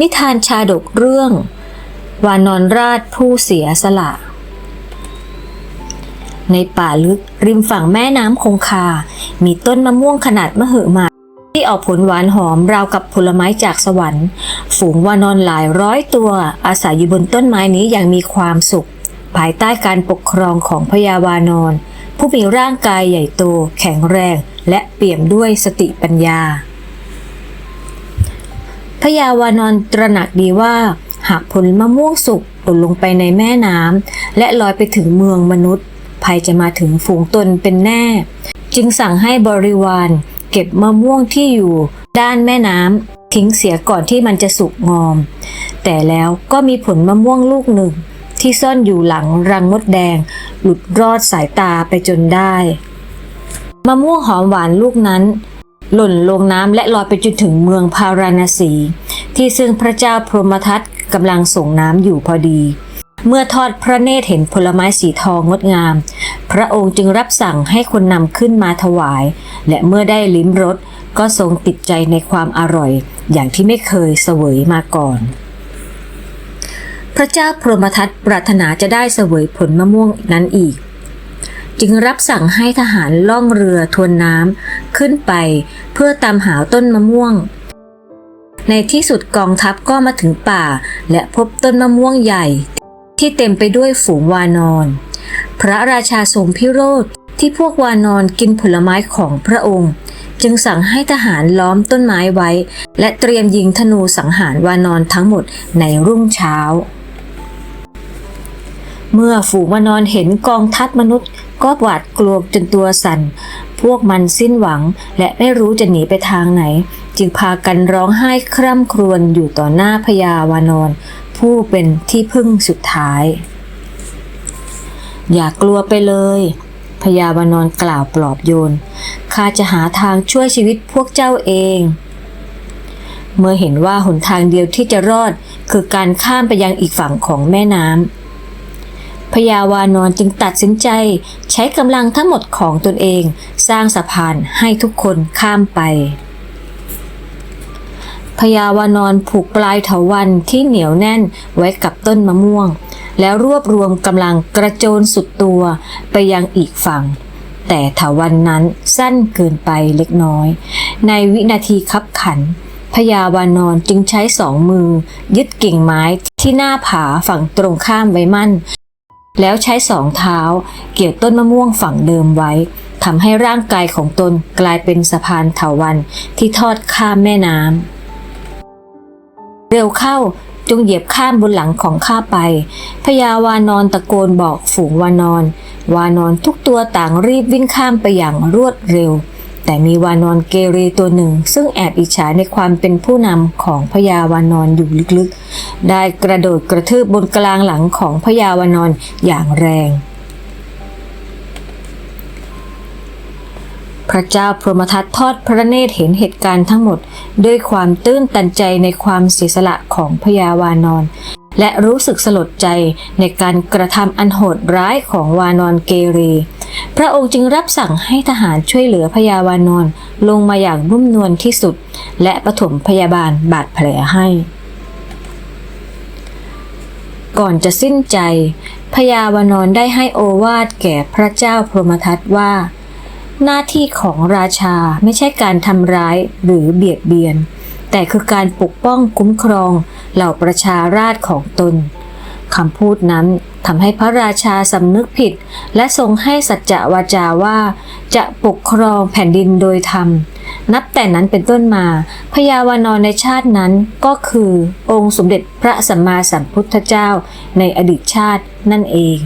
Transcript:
นิทานชาดกเรื่อง วานอนราชผู้เสียสละ ในป่าลึกริมฝั่งแม่น้ำคงคา มีต้นมะม่วงขนาดมหึมาที่ออกผลหวานหอมราวกับผลไม้จากสวรรค์ ฝูงวานอนหลายร้อยตัว อาศัยอยู่บนต้นไม้นี้อย่างมีความสุข ภายใต้การปกครองของพญาวานอน ผู้มีร่างกายใหญ่โต แข็งแรง และเปี่ยมด้วยสติปัญญา ญาวานอนตระหนักดีว่า หากผลมะม่วงสุกหล่นลงไปในแม่น้ำและลอยไปถึงเมืองมนุษย์ ภัยจะมาถึงฝูงตนเป็นแน่ จึงสั่งให้บริวารเก็บมะม่วงที่อยู่ด้านแม่น้ำทิ้งเสียก่อนที่มันจะสุกงอม แต่แล้วก็มีผลมะม่วงลูกหนึ่ง ที่ซ่อนอยู่หลังรังมดแดง หลุดรอดสายตาไปจนได้ มะม่วงหอมหวานลูกนั้น หล่นลงน้ำและลอยไปจนถึงเมืองพาราณสี ที่ซึ่งพระเจ้าพรหมทัตกำลังส่งน้ำอยู่พอดี เมื่อทอดพระเนตรเห็นผลไม้สีทองงดงาม พระองค์จึงรับสั่งให้คนนำขึ้นมาถวาย และเมื่อได้ลิ้มรสก็ทรงติดใจในความอร่อย อย่างที่ไม่เคยเสวยมาก่อน พระเจ้าพรหมทัตปรารถนาจะได้เสวยผลมะม่วงนั้นอีก จึงรับสั่งให้ทหารล่องเรือทวนน้ำขึ้นไปเพื่อตามหาต้นมะม่วง ในที่สุดกองทัพก็มาถึงป่า และพบต้นมะม่วงใหญ่ ที่เต็มไปด้วยฝูงวานอนพระราชาทรงพิโรธที่พวกวานอนกินผลไม้ของพระองค์ จึงสั่งให้ทหารล้อมต้นไม้ไว้ และเตรียมยิงธนูสังหารวานอนทั้งหมดในรุ่งเช้า เมื่อฝูงวานอนเห็นกองทัพมนุษย์ ก็หวาดกลัวจนตัวสั่น พวกมันสิ้นหวังและไม่รู้จะหนีไปทางไหน จึงพากันร้องไห้คร่ำครวญอยู่ต่อหน้าพญาวานอน ผู้เป็นที่พึ่งสุดท้าย อย่ากกลัวไปเลยพญาวานอนกล่าวปลอบโยน ข้าจะหาทางช่วยชีวิตพวกเจ้าเอง เมื่อเห็นว่าหนทางเดียวที่จะรอดคือการข้ามไปยังอีกฝั่งของแม่น้ำ พญาวานอนจึงตัดสินใจ ใช้กำลังทั้งหมดของตนเอง สร้างสะพานให้ทุกคนข้ามไปพญาวานอนผูกปลายเถาวันที่เหนียวแน่นไว้กับต้นมะม่วง แล้วรวบรวมกำลังกระโจนสุดตัวไปยังอีกฝั่ง แต่เถาวันนั้นสั้นเกินไปเล็กน้อย ในวินาทีคับขันพญาวานอนจึงใช้สองมือ ยึดกิ่งไม้ที่หน้าผาฝั่งตรงข้ามไว้มั่น แล้วใช้สองเท้า เกี่ยวต้นมะม่วงฝั่งเดิมไว้ทำให้ร่างกายของตนกลายเป็นสะพานเถาวันที่ทอดข้ามแม่น้ำเร็วเข้าจงเหยียบข้ามบนหลังของข้าไปพญาวานอนตะโกนบอกฝูงวานอน วานอนทุกตัวต่างรีบวิ่งข้ามไปอย่างรวดเร็ว แต่มีวานอนเกเรตัวหนึ่ง ซึ่งแอบอิจฉาในความเป็นผู้นำของพญาวานอนอยู่ลึกๆ ได้กระโดดกระทืบบนกลางหลังของพญาวานอนอย่างแรง พระเจ้าพรหมทัตทอดพระเนตรเห็นเหตุการณ์ทั้งหมด ด้วยความตื้นตันใจในความเสียสละของพญาวานอนและรู้สึกสลดใจในการกระทำอันโหดร้ายของวานอนเกเร พระองค์จึงรับสั่งให้ทหารช่วยเหลือพญาวานอนลงมาอย่างนุ่มนวลที่สุด และปฐมพยาบาลบาดแผลให้ ก่อนจะสิ้นใจพญาวานอนได้ให้โอวาทแก่พระเจ้าพรหมทัตว่า หน้าที่ของราชาไม่ใช่การทำร้ายหรือเบียดเบียน แต่คือการปกป้องคุ้มครองเหล่าประชาราษฎรของตนคำพูดนั้น ทำให้พระราชาสำนึกผิด และทรงให้สัจจะวาจาว่า จะปกครองแผ่นดินโดยธรรม นับแต่นั้นเป็นต้นมาพยาวานรในชาตินั้นก็คือองค์สมเด็จพระสัมมาสัมพุทธเจ้าในอดีตชาตินั่นเอง